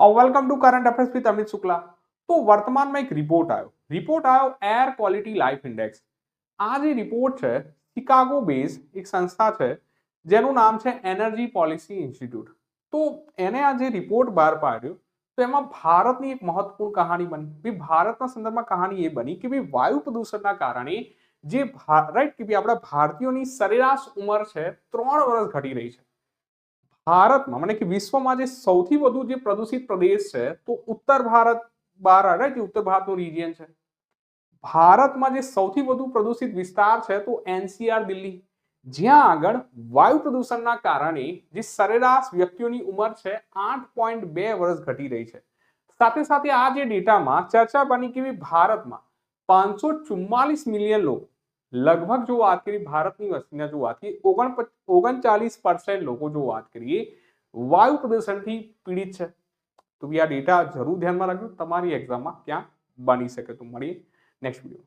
welcome to current affairs with Amit Shukla તો વર્તમાનમાં એક રિપોર્ટ આવ્યો રિપોર્ટ આવ્યો એર ક્વોલિટી લાઈફ ઇન્ડેક્સ આ જે રિપોર્ટ છે શિકાગો બેઝ એક સંસ્થા છે જેનું નામ છે એનર્જી પોલિસી ઇન્સ્ટિટ્યૂટ તો એને આ જે રિપોર્ટ બહાર પાડ્યો તો એમાં ભારતની એક મહત્વપૂર્ણ કહાની બની ભાઈ ભારતના સંદર્ભમાં કહાની એ બની કે ભાઈ વાયુ પ્રદૂષણના કારણે જે રાઈટ કે ભાઈ આપણા ભારતીયોની સરેરાશ ઉંમર છે ત્રણ વર્ષ ઘટી રહી છે ભારતમાં, મને કે વિશ્વમાં જે સૌથી વધુ જે પ્રદૂષિત પ્રદેશ છે, તો ઉત્તર ભારત બાર રાઈટ ઉત્તર ભારતનું રિજિયન છે. ભારતમાં જે સૌથી વધુ પ્રદૂષિત વિસ્તાર છે, તો એનસીઆર દિલ્હી. જ્યાં આગળ વાયુ પ્રદૂષણના કારણે જે સરેરાશ વ્યક્તિઓની ઉંમર છે, આઠ પોઈન્ટ બે વર્ષ ઘટી રહી છે. સાથે સાથે આ જે ડેટામાં ચર્ચા બની કે ભારતમાં પાંચસો ચુમ્માલીસ મિલિયન લોકો લગભગ જો વાત કરીએ ભારતની વસ્તીના જો વાત કરીએ ઓગણ ઓગણચાલીસ પર્સન્ટ લોકો જો વાત કરીએ વાયુ પ્રદૂષણથી પીડિત છે તો બી આ ડેટા જરૂર ધ્યાનમાં રાખજો તમારી એક્ઝામમાં ક્યાં બની શકે તો મળીએ નેક્સ્ટ વિડીયો